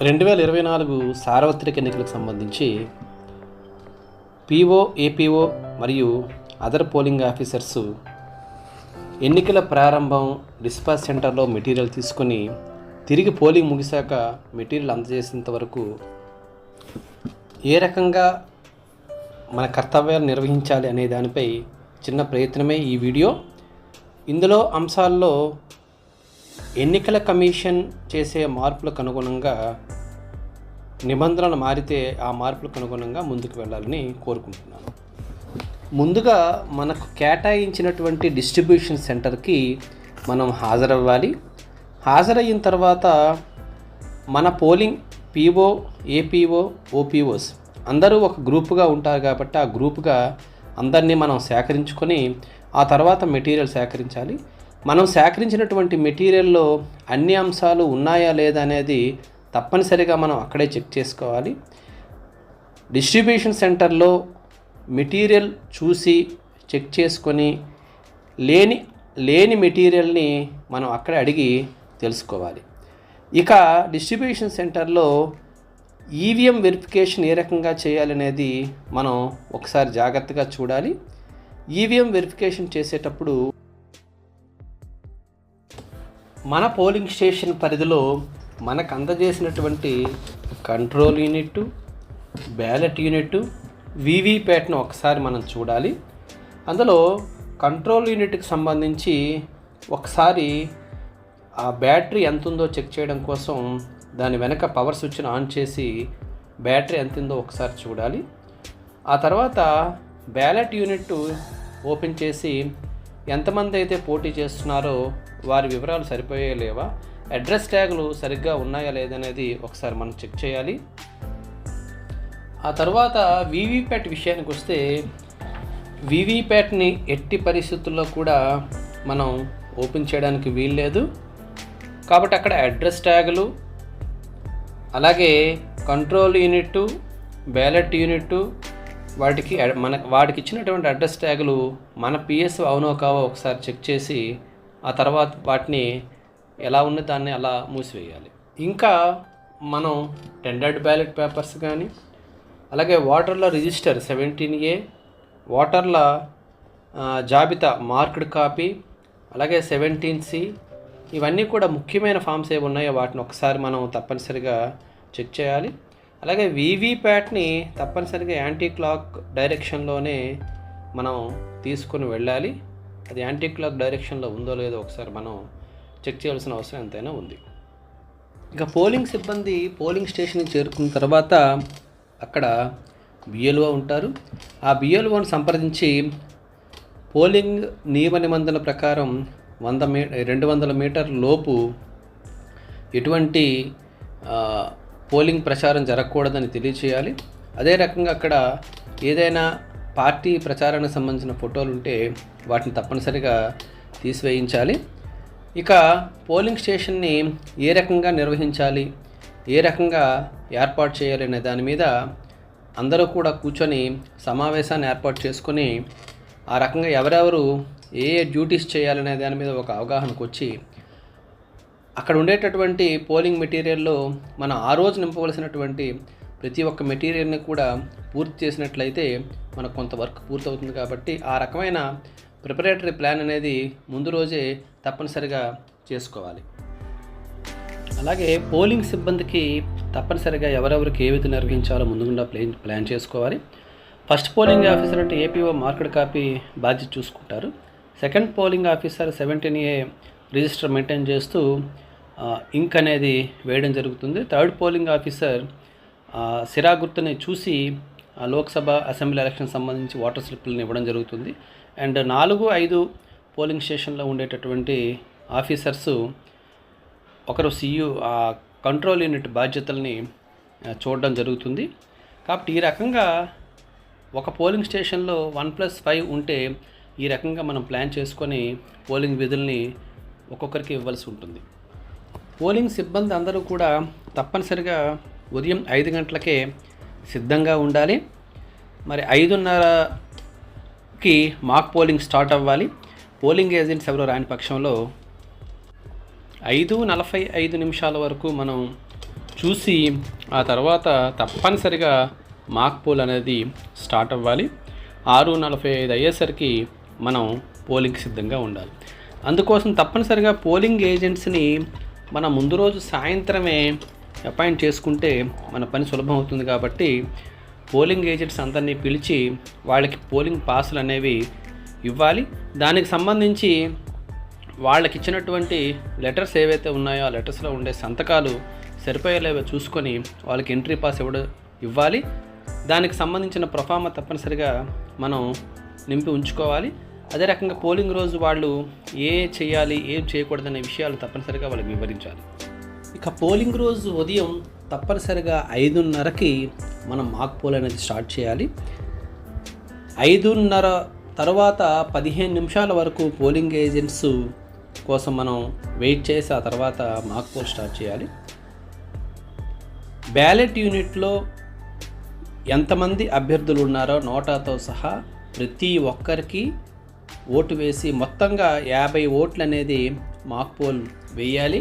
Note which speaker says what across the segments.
Speaker 1: రెండు వేల ఇరవై నాలుగు సార్వత్రిక ఎన్నికలకు సంబంధించి పీఓ ఏపీఓ మరియు అదర్ పోలింగ్ ఆఫీసర్స్ ఎన్నికల ప్రారంభం డిస్పాచ్ సెంటర్లో మెటీరియల్ తీసుకొని తిరిగి పోలింగ్ ముగిశాక మెటీరియల్ అందజేసేంత వరకు ఏ రకంగా మన కర్తవ్యాలు నిర్వహించాలి అనే దానిపై చిన్న ప్రయత్నమే ఈ వీడియో. ఇందులో అంశాల్లో ఎన్నికల కమిషన్ చేసే మార్పులకు అనుగుణంగా నిబంధనలు మారితే ఆ మార్పులకు అనుగుణంగా ముందుకు వెళ్ళాలని కోరుకుంటున్నాను. ముందుగా మనకు కేటాయించినటువంటి డిస్ట్రిబ్యూషన్ సెంటర్కి మనం హాజరవ్వాలి. హాజరయిన తర్వాత మన పోలింగ్ పీఓ ఏపీఓ ఓపీఓస్ అందరూ ఒక గ్రూపుగా ఉంటారు కాబట్టి ఆ గ్రూపుగా అందరినీ మనం సేకరించుకొని ఆ తర్వాత మెటీరియల్ సేకరించాలి. మనం సేకరించినటువంటి మెటీరియల్లో అన్ని అంశాలు ఉన్నాయా లేదా అనేది తప్పనిసరిగా మనం అక్కడే చెక్ చేసుకోవాలి. డిస్ట్రిబ్యూషన్ సెంటర్లో మెటీరియల్ చూసి చెక్ చేసుకొని లేని లేని మెటీరియల్ని మనం అక్కడే అడిగి తెలుసుకోవాలి. ఇక డిస్ట్రిబ్యూషన్ సెంటర్లో ఈవీఎం వెరిఫికేషన్ ఏ రకంగా చేయాలనేది మనం ఒకసారి జాగ్రత్తగా చూడాలి. ఈవీఎం వెరిఫికేషన్ చేసేటప్పుడు మన పోలింగ్ స్టేషన్ పరిధిలో మనకు అందజేసినటువంటి కంట్రోల్ యూనిట్ బ్యాలెట్ యూనిట్ వీవీప్యాట్ను ఒకసారి మనం చూడాలి. అందులో కంట్రోల్ యూనిట్కి సంబంధించి ఒకసారి ఆ బ్యాటరీ ఎంత ఉందో చెక్ చేయడం కోసం దాని వెనక పవర్ స్విచ్ను ఆన్ చేసి బ్యాటరీ ఎంత ఉందో ఒకసారి చూడాలి. ఆ తర్వాత బ్యాలెట్ యూనిట్ ఓపెన్ చేసి ఎంతమంది అయితే పోటీ చేస్తున్నారో వారి వివరాలు సరిపోయే లేవా? అడ్రస్ ట్యాగులు సరిగ్గా ఉన్నాయా లేదనేది ఒకసారి మనం చెక్ చేయాలి. ఆ తర్వాత వీవీప్యాట్ విషయానికి వస్తే వీవీప్యాట్ని ఎట్టి పరిస్థితుల్లో కూడా మనం ఓపెన్ చేయడానికి వీల్లేదు కాబట్టి అక్కడ అడ్రస్ ట్యాగులు అలాగే కంట్రోల్ యూనిట్ బ్యాలెట్ యూనిట్ వాటికి మన వాటికి ఇచ్చినటువంటి అడ్రస్ ట్యాగులు మన పిఎస్ అవునో కావో ఒకసారి చెక్ చేసి ఆ తర్వాత వాటిని ఎలా ఉన్న దాన్ని అలా మూసివేయాలి. ఇంకా మనం టెండర్డ్ బ్యాలెట్ పేపర్స్ కానీ అలాగే ఓటర్ల రిజిస్టర్ సెవెంటీన్ ఏ ఓటర్ల జాబితా మార్క్డ్ కాపీ అలాగే సెవెంటీన్ సి ఇవన్నీ కూడా ముఖ్యమైన ఫామ్స్ ఏవి ఉన్నాయో వాటిని ఒకసారి మనం తప్పనిసరిగా చెక్ చేయాలి. అలాగే వీవీప్యాట్ని తప్పనిసరిగా యాంటీ క్లాక్ డైరెక్షన్లోనే మనం తీసుకొని వెళ్ళాలి. అది యాంటీ క్లాక్ డైరెక్షన్లో ఉందో లేదో ఒకసారి మనం చెక్ చేయాల్సిన అవసరం ఎంతైనా ఉంది. ఇక పోలింగ్ సిబ్బంది పోలింగ్ స్టేషన్కి చేరుకున్న తర్వాత అక్కడ బిఎల్ఓ ఉంటారు. ఆ బిఎల్ఓను సంప్రదించి పోలింగ్ నియమ నిబంధనల ప్రకారం వంద మీ రెండు వందల మీటర్ లోపు ఎటువంటి పోలింగ్ ప్రచారం జరగకూడదని తెలియచేయాలి. అదే రకంగా అక్కడ ఏదైనా పార్టీ ప్రచారానికి సంబంధించిన ఫోటోలు ఉంటే వాటిని తప్పనిసరిగా తీసివేయించాలి. ఇక పోలింగ్ స్టేషన్ని ఏ రకంగా నిర్వహించాలి ఏ రకంగా ఏర్పాటు చేయాలి అనే దాని మీద అందరూ కూడా కూర్చొని సమావేశాన్ని ఏర్పాటు చేసుకొని ఆ రకంగా ఎవరెవరు ఏ ఏ డ్యూటీస్ చేయాలనే దాని మీద ఒక అవగాహనకు వచ్చి అక్కడ ఉండేటటువంటి పోలింగ్ మెటీరియల్లో మనం ఆ రోజు నింపవలసినటువంటి ప్రతి ఒక్క మెటీరియల్ని కూడా పూర్తి చేసినట్లయితే మనకు కొంత వర్క్ పూర్తవుతుంది కాబట్టి ఆ రకమైన ప్రిపరేటరీ ప్లాన్ అనేది ముందు రోజే తప్పనిసరిగా చేసుకోవాలి. అలాగే పోలింగ్ సిబ్బందికి తప్పనిసరిగా ఎవరెవరికి ఏ విధంగా నిర్వహించాలో ముందుగా ప్లాన్ ప్లాన్ చేసుకోవాలి. ఫస్ట్ పోలింగ్ ఆఫీసర్ అంటే ఏపీఓ మార్కెట్ కాపీ బాధ్యత చూసుకుంటారు. Second polling officer seventeen A register maintain చేస్తూ ఇంక్ అనేది వేయడం జరుగుతుంది. థర్డ్ పోలింగ్ ఆఫీసర్ సిరా గుర్తుని చూసి ఆ, లోక్సభ అసెంబ్లీ ఎలక్షన్ సంబంధించి ఓటర్ స్లిప్లను ఇవ్వడం జరుగుతుంది. అండ్ నాలుగు ఐదు పోలింగ్ స్టేషన్లో ఉండేటటువంటి ఆఫీసర్సు ఒకరు సియు ఆ కంట్రోల్ యూనిట్ బాధ్యతల్ని చూడడం జరుగుతుంది. కాబట్టి ఈ రకంగా ఒక పోలింగ్ స్టేషన్లో వన్ ప్లస్ ఫైవ్ ఉంటే ఈ రకంగా మనం ప్లాన్ చేసుకొని పోలింగ్ విధుల్ని ఒక్కొక్కరికి ఇవ్వాల్సి ఉంటుంది. పోలింగ్ సిబ్బంది అందరూ కూడా తప్పనిసరిగా ఉదయం ఐదు గంటలకే సిద్ధంగా ఉండాలి. మరి ఐదున్నరకి మాక్ పోలింగ్ స్టార్ట్ అవ్వాలి. పోలింగ్ ఏజెంట్స్ ఎవరో రాని పక్షంలో ఐదు నలభై ఐదు నిమిషాల వరకు మనం చూసి ఆ తర్వాత తప్పనిసరిగా మాక్ పోల్ అనేది స్టార్ట్ అవ్వాలి. ఆరు నలభై ఐదు అయ్యేసరికి మనం పోలింగ్కి సిద్ధంగా ఉండాలి. అందుకోసం తప్పనిసరిగా పోలింగ్ ఏజెంట్స్ని మన ముందు రోజు సాయంత్రమే అపాయింట్ చేసుకుంటే మన పని సులభం అవుతుంది కాబట్టి పోలింగ్ ఏజెంట్స్ అందరినీ పిలిచి వాళ్ళకి పోలింగ్ పాసులు అనేవి ఇవ్వాలి. దానికి సంబంధించి వాళ్ళకి ఇచ్చినటువంటి లెటర్స్ ఏవైతే ఉన్నాయో ఆ లెటర్స్లో ఉండే సంతకాలు సరిపోయేలేవో చూసుకొని వాళ్ళకి ఎంట్రీ పాస్ ఇవ్వడం ఇవ్వాలి. దానికి సంబంధించిన ప్రొఫామ తప్పనిసరిగా మనం నింపి ఉంచుకోవాలి. అదే రకంగా పోలింగ్ రోజు వాళ్ళు ఏ చేయాలి ఏం చేయకూడదనే విషయాలు తప్పనిసరిగా వాళ్ళకి వివరించాలి. ఇక పోలింగ్ రోజు ఉదయం తప్పనిసరిగా ఐదున్నరకి మనం మాక్ పోల్ అనేది స్టార్ట్ చేయాలి. ఐదున్నర తర్వాత పదిహేను నిమిషాల వరకు పోలింగ్ ఏజెంట్స్ కోసం మనం వెయిట్ చేసి ఆ తర్వాత మాక్ పోల్ స్టార్ట్ చేయాలి. బ్యాలెట్ యూనిట్లో ఎంతమంది అభ్యర్థులు ఉన్నారో నోటాతో సహా ప్రతి ఒక్కరికి ఓటు వేసి మొత్తంగా యాభై ఓట్లు అనేది మాక్ పోల్ వేయాలి.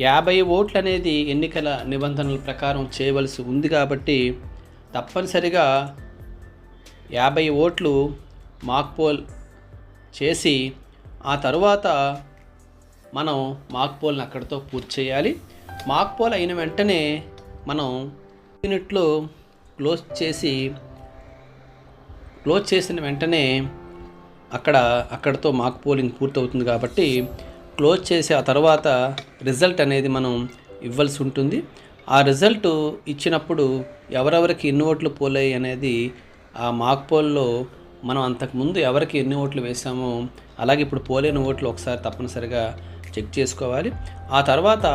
Speaker 1: యాభై ఓట్లు అనేది ఎన్నికల నిబంధనల ప్రకారం చేయవలసి ఉంది కాబట్టి తప్పనిసరిగా యాభై ఓట్లు మాక్ పోల్ చేసి ఆ తరువాత మనం మాక్ పోల్ని అక్కడితో పూర్తి చేయాలి. మాక్ పోల్ అయిన వెంటనే మనం యూనిట్లో క్లోజ్ చేసి క్లోజ్ చేసిన వెంటనే అక్కడ అక్కడతో మాక్ పోలింగ్ పూర్తవుతుంది కాబట్టి క్లోజ్ చేసి ఆ తర్వాత రిజల్ట్ అనేది మనం ఇవ్వాల్సి ఉంటుంది. ఆ రిజల్ట్ ఇచ్చినప్పుడు ఎవరెవరికి ఎన్ని ఓట్లు పోలాయి అనేది ఆ మాక్ పోల్లో మనం అంతకుముందు ఎవరికి ఎన్ని ఓట్లు వేసామో అలాగే ఇప్పుడు పోలేని ఓట్లు ఒకసారి తప్పనిసరిగా చెక్ చేసుకోవాలి. ఆ తర్వాత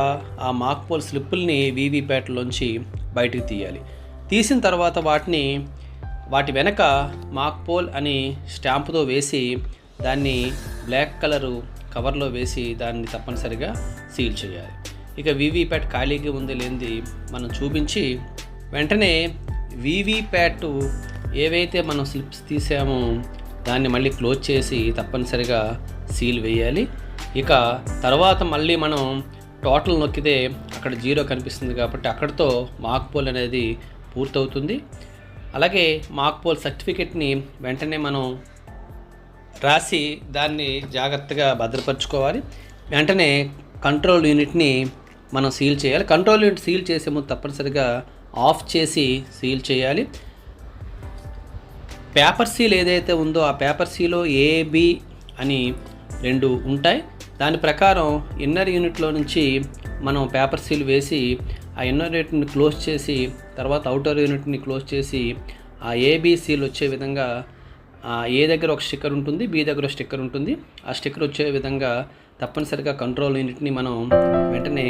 Speaker 1: ఆ మాక్ పోల్ స్లిప్పుల్ని వీవీప్యాట్లోంచి బయటికి తీయాలి. తీసిన తర్వాత వాటిని వాటి వెనక మాక్ పోల్ అని స్టాంపుతో వేసి దాన్ని బ్లాక్ కలరు కవర్లో వేసి దాన్ని తప్పనిసరిగా సీల్ చేయాలి. ఇక వీవీప్యాట్ ఖాళీగా ఉంది లేనిది మనం చూపించి వెంటనే వీవీప్యాట్ ఏవైతే మనం స్లిప్స్ తీసామో దాన్ని మళ్ళీ క్లోజ్ చేసి తప్పనిసరిగా సీల్ వేయాలి. ఇక తర్వాత మళ్ళీ మనం టోటల్ నొక్కితే అక్కడ జీరో కనిపిస్తుంది కాబట్టి అక్కడితో మార్క్ పోల్ అనేది పూర్తవుతుంది. అలాగే మార్క్ పోల్ సర్టిఫికెట్ని వెంటనే మనం రాసి దాన్ని జాగ్రత్తగా భద్రపరచుకోవాలి. వెంటనే కంట్రోల్ యూనిట్ని మనం సీల్ చేయాలి. కంట్రోల్ యూనిట్ సీల్ చేసే ముందు తప్పనిసరిగా ఆఫ్ చేసి సీల్ చేయాలి. పేపర్ సీల్ ఏదైతే ఉందో ఆ పేపర్ సీలో ఏబి అని రెండు ఉంటాయి. దాని ప్రకారం ఇన్నర్ యూనిట్లో నుంచి మనం పేపర్ సీల్ వేసి ఆ ఇన్నర్ యూనిట్ని క్లోజ్ చేసి తర్వాత అవుటర్ యూనిట్ని క్లోజ్ చేసి ఆ ఏబి సీల్ వచ్చే విధంగా ఏ దగ్గర ఒక స్టిక్కర్ ఉంటుంది బి దగ్గర స్టిక్కర్ ఉంటుంది. ఆ స్టిక్కర్ వచ్చే విధంగా తప్పనిసరిగా కంట్రోల్ యూనిట్ని మనం వెంటనే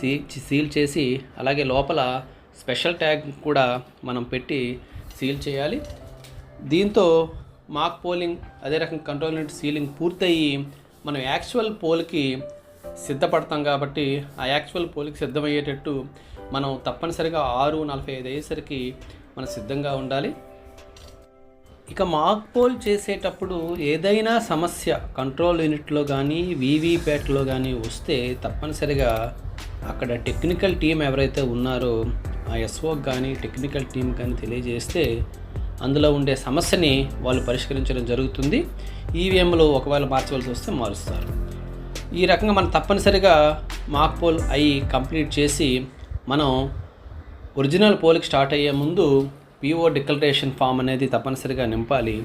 Speaker 1: సీ సీల్ చేసి అలాగే లోపల స్పెషల్ ట్యాగ్ కూడా మనం పెట్టి సీల్ చేయాలి. దీంతో మాక్ పోలింగ్ అదే రకం కంట్రోల్ యూనిట్ సీలింగ్ పూర్తయి మనం యాక్చువల్ పోల్కి సిద్ధపడతాం కాబట్టి ఆ యాక్చువల్ పోల్కి సిద్ధమయ్యేటట్టు మనం తప్పనిసరిగా ఆరు నలభై ఐదు అయ్యేసరికి మనం సిద్ధంగా ఉండాలి. ఇక మాక్ పోల్ చేసేటప్పుడు ఏదైనా సమస్య కంట్రోల్ యూనిట్లో కానీ వీవీప్యాట్లో కానీ వస్తే తప్పనిసరిగా అక్కడ టెక్నికల్ టీం ఎవరైతే ఉన్నారో ఆ ఎస్ఓకి కానీ టెక్నికల్ టీం కానీ తెలియజేస్తే అందులో ఉండే సమస్యని వాళ్ళు పరిష్కరించడం జరుగుతుంది. ఈవీఎంలో ఒకవేళ మార్చవలసి వస్తే మారుస్తారు. ఈ రకంగా మనం తప్పనిసరిగా మాక్ పోల్ అయి కంప్లీట్ చేసి మనం ఒరిజినల్ పోల్కి స్టార్ట్ అయ్యే ముందు పీఓ డిక్లరేషన్ ఫామ్ అనేది తప్పనిసరిగా నింపాలి.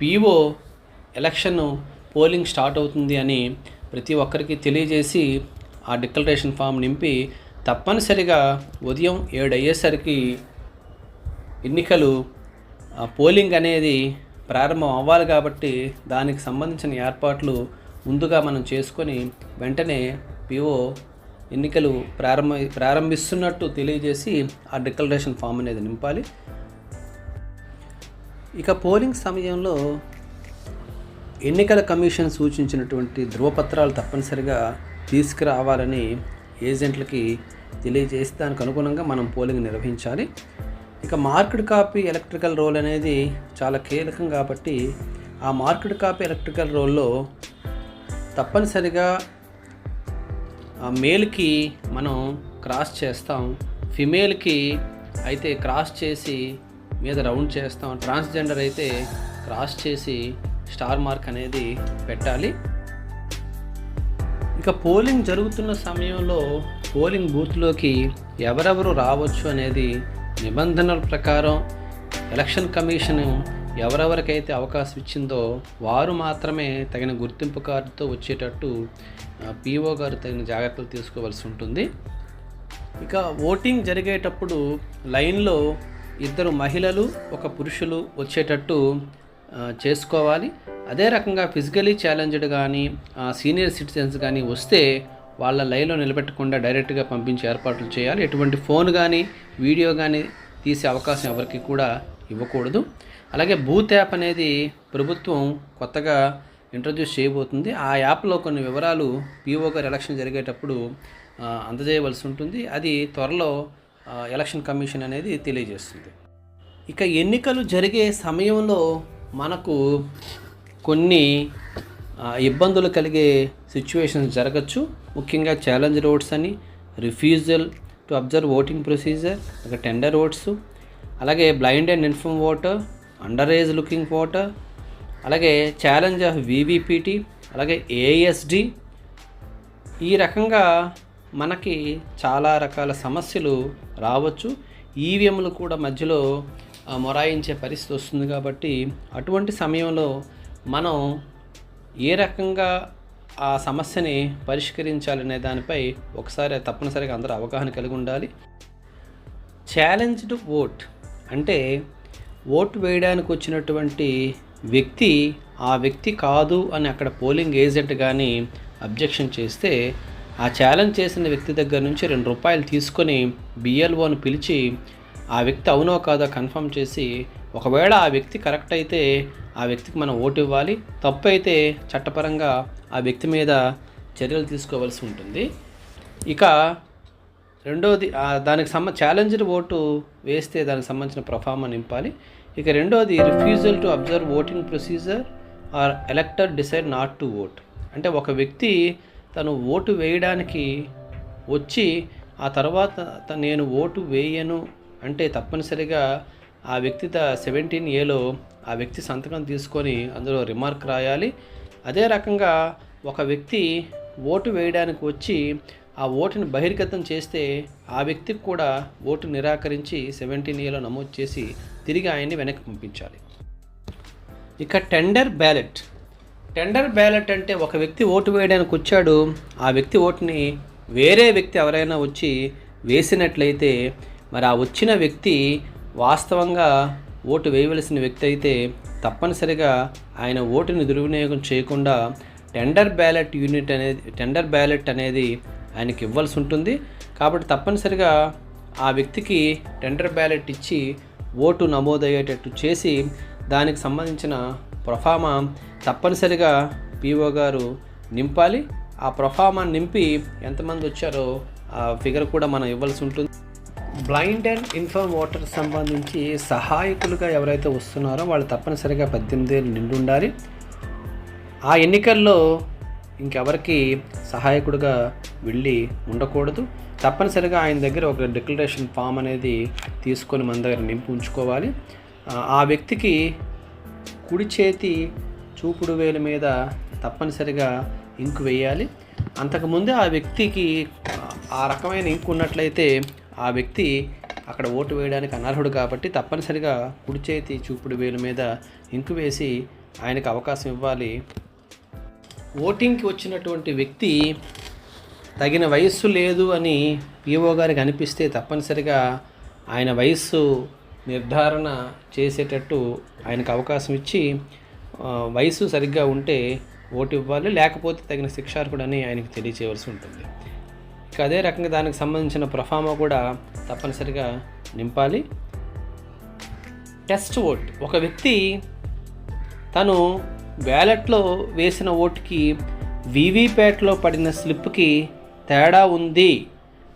Speaker 1: పీఓ ఎలక్షన్ పోలింగ్ స్టార్ట్ అవుతుంది అని ప్రతి ఒక్కరికి తెలియజేసి ఆ డిక్లరేషన్ ఫామ్ నింపి తప్పనిసరిగా ఉదయం ఏడు అయ్యేసరికి ఎన్నికలు పోలింగ్ అనేది ప్రారంభం అవ్వాలి కాబట్టి దానికి సంబంధించిన ఏర్పాట్లు ముందుగా మనం చేసుకొని వెంటనే పిఓ ఎన్నికలు ప్రారంభ ప్రారంభిస్తున్నట్టు తెలియజేసి ఆ డిక్లరేషన్ ఫామ్ అనేది నింపాలి. ఇక పోలింగ్ సమయంలో ఎన్నికల కమిషన్ సూచించినటువంటి ధృవపత్రాలు తప్పనిసరిగా తీసుకురావాలని ఏజెంట్లకి తెలియజేసి దానికి అనుగుణంగా మనం పోలింగ్ నిర్వహించాలి. ఇక మార్కెట్ కాపీ ఎలక్ట్రికల్ రోల్ అనేది చాలా కీలకం కాబట్టి ఆ మార్కెట్ కాపీ ఎలక్ట్రికల్ రోల్లో తప్పనిసరిగా ఆ మేల్కి మనం క్రాస్ చేస్తాం. ఫిమేల్కి అయితే క్రాస్ చేసి మీద రౌండ్ చేస్తాం. ట్రాన్స్జెండర్ అయితే క్రాస్ చేసి స్టార్ మార్క్ అనేది పెట్టాలి. ఇక పోలింగ్ జరుగుతున్న సమయంలో పోలింగ్ బూత్లోకి ఎవరెవరు రావచ్చు అనేది నిబంధనల ప్రకారం ఎలక్షన్ కమిషన్ ఎవరెవరికైతే అవకాశం ఇచ్చిందో వారు మాత్రమే తగిన గుర్తింపు కార్డుతో వచ్చేటట్టు పీఓ గారు తగిన జాగ్రత్తలు తీసుకోవాల్సి ఉంటుంది. ఇక ఓటింగ్ జరిగేటప్పుడు లైన్లో ఇద్దరు మహిళలు ఒక పురుషులు వచ్చేటట్టు చేసుకోవాలి. అదే రకంగా ఫిజికలీ ఛాలెంజ్డ్ కానీ సీనియర్ సిటిజన్స్ కానీ వస్తే వాళ్ళ లైన్లో నిలబెట్టకుండా డైరెక్ట్గా పంపించే ఏర్పాట్లు చేయాలి. ఎటువంటి ఫోన్ కానీ వీడియో కానీ తీసే అవకాశం ఎవరికి కూడా ఇవ్వకూడదు. అలాగే బూత్ యాప్ అనేది ప్రభుత్వం కొత్తగా ఇంట్రడ్యూస్ చేయబోతుంది. ఆ యాప్లో కొన్ని వివరాలు పీఓ గారు ఎలక్షన్ జరిగేటప్పుడు అందజేయవలసి ఉంటుంది. అది త్వరలో ఎలక్షన్ కమిషన్ అనేది తెలియజేస్తుంది. ఇక ఎన్నికలు జరిగే సమయంలో మనకు కొన్ని ఇబ్బందులు కలిగే సిచ్యువేషన్స్ జరగచ్చు. ముఖ్యంగా ఛాలెంజ్ రోడ్స్ అని refusal to observe voting procedure ఇక టెండర్ ఓట్స్ అలాగే blind and infirm voter under age looking voter అలాగే ఛాలెంజ్ ఆఫ్ వీవీపీటీ అలాగే ఏఎస్డి ఈ రకంగా మనకి చాలా రకాల సమస్యలు రావచ్చు. ఈవీఎంలు కూడా మధ్యలో మొరాయించే పరిస్థితి వస్తుంది కాబట్టి అటువంటి సమయంలో మనం ఏ రకంగా ఆ సమస్యని పరిష్కరించాలనే దానిపై ఒకసారి తప్పనిసరిగా అందరూ అవగాహన కలిగి ఉండాలి. ఛాలెంజ్డ్ ఓట్ అంటే ఓటు వేయడానికి వచ్చినటువంటి వ్యక్తి ఆ వ్యక్తి కాదు అని అక్కడ పోలింగ్ ఏజెంట్ కానీ అబ్జెక్షన్ చేస్తే ఆ ఛాలెంజ్ చేసిన వ్యక్తి దగ్గర నుంచి రెండు రూపాయలు తీసుకొని బిఎల్ఓని పిలిచి ఆ వ్యక్తి అవునో కాదో కన్ఫర్మ్ చేసి ఒకవేళ ఆ వ్యక్తి కరెక్ట్ అయితే ఆ వ్యక్తికి మనం ఓటు ఇవ్వాలి. తప్పు అయితే చట్టపరంగా ఆ వ్యక్తి మీద చర్యలు తీసుకోవాల్సి ఉంటుంది. ఇక రెండోది దానికి సంబ ఛాలెంజ్డ్ ఓటు వేస్తే దానికి సంబంధించిన ప్రొఫార్మా నింపాలి. ఇక రెండోది refusal to observe voting procedure or elector decide not to vote అంటే ఒక వ్యక్తి తను ఓటు వేయడానికి వచ్చి ఆ తర్వాత నేను ఓటు వేయను అంటే తప్పనిసరిగా ఆ వ్యక్తి సెవెంటీన్ ఏలో ఆ వ్యక్తి సంతకం తీసుకొని అందులో రిమార్క్ రాయాలి. అదే రకంగా ఒక వ్యక్తి ఓటు వేయడానికి వచ్చి ఆ ఓటుని బహిర్గతం చేస్తే ఆ వ్యక్తికి కూడా ఓటు నిరాకరించి సెవెంటీన్ ఏలో నమోదు చేసి తిరిగి ఆయన్ని వెనక్కి పంపించాలి. ఇక టెండర్ బ్యాలెట్. టెండర్ బ్యాలెట్ అంటే ఒక వ్యక్తి ఓటు వేయడానికి వచ్చాడు ఆ వ్యక్తి ఓటుని వేరే వ్యక్తి ఎవరైనా వచ్చి వేసినట్లయితే మరి ఆ వచ్చిన వ్యక్తి వాస్తవంగా ఓటు వేయవలసిన వ్యక్తి అయితే తప్పనిసరిగా ఆయన ఓటుని దుర్వినియోగం చేయకుండా టెండర్ బ్యాలెట్ యూనిట్ అనేది టెండర్ బ్యాలెట్ అనేది ఆయనకి ఇవ్వాల్సి ఉంటుంది. కాబట్టి తప్పనిసరిగా ఆ వ్యక్తికి టెండర్ బ్యాలెట్ ఇచ్చి ఓటు నమోదయ్యేటట్టు చేసి దానికి సంబంధించిన ప్రొఫామా తప్పనిసరిగా పీఓ గారు నింపాలి. ఆ ప్రొఫామా నింపి ఎంతమంది వచ్చారో ఆ ఫిగర్ కూడా మనం ఇవ్వాల్సి ఉంటుంది. బ్లైండ్ అండ్ ఇన్ఫర్మ్ ఓటర్ సంబంధించి సహాయకులుగా ఎవరైతే వస్తున్నారో వాళ్ళు తప్పనిసరిగా పద్దెనిమిది ఏళ్ళు నిండి ఉండాలి. ఆ ఎన్నికల్లో ఇంకెవరికి సహాయకుడిగా వెళ్ళి ఉండకూడదు. తప్పనిసరిగా ఆయన దగ్గర ఒక డిక్లరేషన్ ఫామ్ అనేది తీసుకొని మన దగ్గర నింపు ఉంచుకోవాలి. ఆ వ్యక్తికి కుడి చేతి చూపుడు వేలు మీద తప్పనిసరిగా ఇంకు వేయాలి. అంతకుముందే ఆ వ్యక్తికి ఆ రకమైన ఇంకు ఉన్నట్లయితే ఆ వ్యక్తి అక్కడ ఓటు వేయడానికి అనర్హుడు కాబట్టి తప్పనిసరిగా కుడి చేతి చూపుడు వేలు మీద ఇంకు వేసి ఆయనకు అవకాశం ఇవ్వాలి. ఓటింగ్కి వచ్చినటువంటి వ్యక్తి తగిన వయస్సు లేదు అని పిఓ గారికి అనిపిస్తే తప్పనిసరిగా ఆయన వయస్సు నిర్ధారణ చేసేటట్టు ఆయనకు అవకాశం ఇచ్చి వయసు సరిగ్గా ఉంటే ఓటు ఇవ్వాలి లేకపోతే తగిన శిక్షార్హుడని ఆయనకు తెలియచేయవలసి ఉంటుంది. ఇక అదే రకంగా దానికి సంబంధించిన ప్రొఫామా కూడా తప్పనిసరిగా నింపాలి. Test vote. ఒక వ్యక్తి తను బ్యాలెట్లో వేసిన ఓటుకి వీవీప్యాట్లో పడిన స్లిప్కి తేడా ఉంది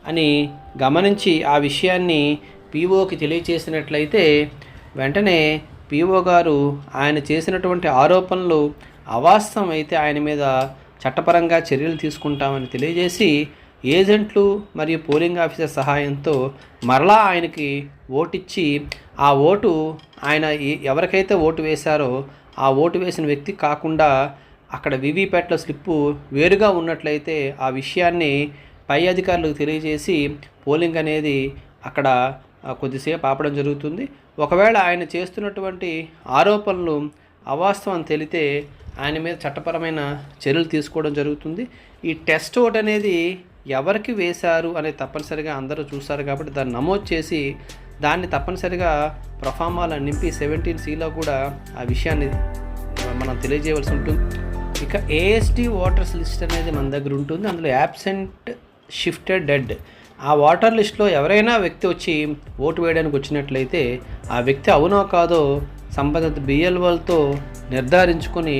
Speaker 1: అని గమనించి ఆ విషయాన్ని పీఓకి తెలియచేసినట్లయితే వెంటనే పీఓ గారు ఆయన చేసినటువంటి ఆరోపణలు అవాస్తవం అయితే ఆయన మీద చట్టపరంగా చర్యలు తీసుకుంటామని తెలియజేసి ఏజెంట్లు మరియు పోలింగ్ ఆఫీసర్ సహాయంతో మరలా ఆయనకి ఓటిచ్చి ఆ ఓటు ఆయన ఎవరికైతే ఓటు వేశారో ఆ ఓటు వేసిన వ్యక్తి కాకుండా అక్కడ వివిప్యాట్ల స్లిప్పు వేరుగా ఉన్నట్లయితే ఆ విషయాన్ని పై అధికారులకు తెలియజేసి పోలింగ్ అనేది అక్కడ కొద్దిసేపు ఆపడం జరుగుతుంది. ఒకవేళ ఆయన చేస్తున్నటువంటి ఆరోపణలు అవాస్తవం తెలితే ఆయన మీద చట్టపరమైన చర్యలు తీసుకోవడం జరుగుతుంది. ఈ టెస్ట్ ఓట్ అనేది ఎవరికి వేశారు అనేది తప్పనిసరిగా అందరూ చూస్తారు కాబట్టి దాన్ని నమోదు చేసి దాన్ని తప్పనిసరిగా ప్రొఫామాలో నింపి సెవెంటీన్ సిలో కూడా ఆ విషయాన్ని మనం తెలియజేయవలసి ఉంటుంది. ఇక ఏఎస్టీ ఓటర్స్ లిస్ట్ అనేది మన దగ్గర ఉంటుంది. అందులో యాబ్సెంట్ షిఫ్టెడ్ డెడ్ ఆ ఓటర్ లిస్ట్లో ఎవరైనా వ్యక్తి వచ్చి ఓటు వేయడానికి వచ్చినట్లయితే ఆ వ్యక్తి అవునో కాదో సంబంధిత బిఎల్ఓలతో నిర్ధారించుకొని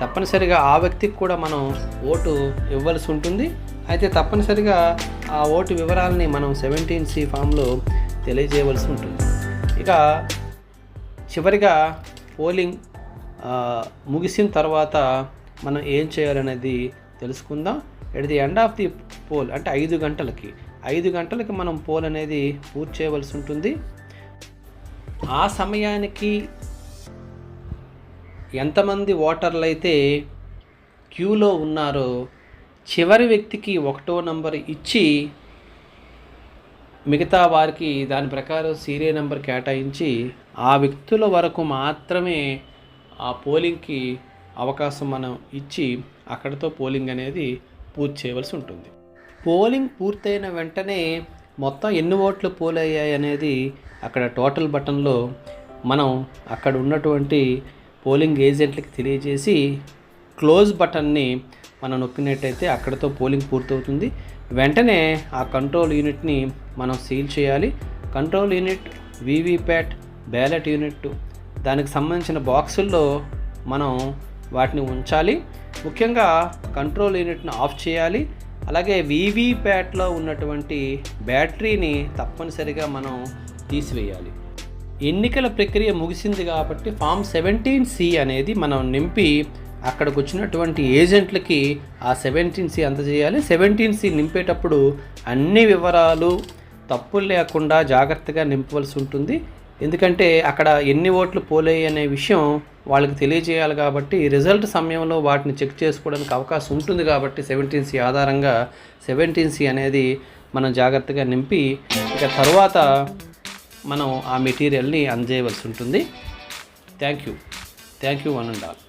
Speaker 1: తప్పనిసరిగా ఆ వ్యక్తికి కూడా మనం ఓటు ఇవ్వాల్సి ఉంటుంది. అయితే తప్పనిసరిగా ఆ ఓటు వివరాలని మనం సెవెంటీన్ సి ఫామ్లో తెలియజేయవలసి ఉంటుంది. ఇక చివరిగా పోలింగ్ ముగిసిన తర్వాత మనం ఏం చేయాలనేది తెలుసుకుందాం. At the end of the poll అంటే ఐదు గంటలకి ఐదు గంటలకి మనం పోల్ అనేది పూర్తి చేయవలసి ఉంటుంది. ఆ సమయానికి ఎంతమంది ఓటర్లు అయితే క్యూలో ఉన్నారో చివరి వ్యక్తికి ఒకటో నంబర్ ఇచ్చి మిగతా వారికి దాని ప్రకారం సీరియల్ నెంబర్ కేటాయించి ఆ వ్యక్తుల వరకు మాత్రమే ఆ పోలింగ్కి అవకాశం మనం ఇచ్చి అక్కడితో పోలింగ్ అనేది పూర్తి చేయవలసి ఉంటుంది. పోలింగ్ పూర్తయిన వెంటనే మొత్తం ఎన్ని ఓట్లు పోల్ అయ్యాయి అనేది అక్కడ టోటల్ బటన్లో మనం అక్కడ ఉన్నటువంటి పోలింగ్ ఏజెంట్లకి తెలియజేసి క్లోజ్ బటన్ని మనం నొక్కినట్టయితే అక్కడతో పోలింగ్ పూర్తవుతుంది. వెంటనే ఆ కంట్రోల్ యూనిట్ని మనం సీల్ చేయాలి. Control unit VVPAT ballot unit దానికి సంబంధించిన బాక్సుల్లో మనం వాటిని ఉంచాలి. ముఖ్యంగా కంట్రోల్ యూనిట్ని ఆఫ్ చేయాలి. అలాగే వీవీప్యాట్లో ఉన్నటువంటి బ్యాటరీని తప్పనిసరిగా మనం తీసివేయాలి. ఎన్నికల ప్రక్రియ ముగిసింది కాబట్టి ఫామ్ సెవెంటీన్ సి అనేది మనం నింపి అక్కడికి వచ్చినటువంటి ఏజెంట్లకి ఆ సెవెంటీన్ సి అందజేయాలి. సెవెంటీన్ సి నింపేటప్పుడు అన్ని వివరాలు తప్పులు లేకుండా జాగ్రత్తగా నింపవలసి ఉంటుంది. ఎందుకంటే అక్కడ ఎన్ని ఓట్లు పోలేయి అనే విషయం వాళ్ళకి తెలియజేయాలి కాబట్టి రిజల్ట్ సమయంలో వాటిని చెక్ చేసుకోవడానికి అవకాశం ఉంటుంది కాబట్టి సెవెంటీన్ సి ఆధారంగా సెవెంటీన్ సి అనేది మనం జాగ్రత్తగా నింపి ఇక తర్వాత మనం ఆ మెటీరియల్ని అందజేయవలసి ఉంటుంది. Thank you thank you one and all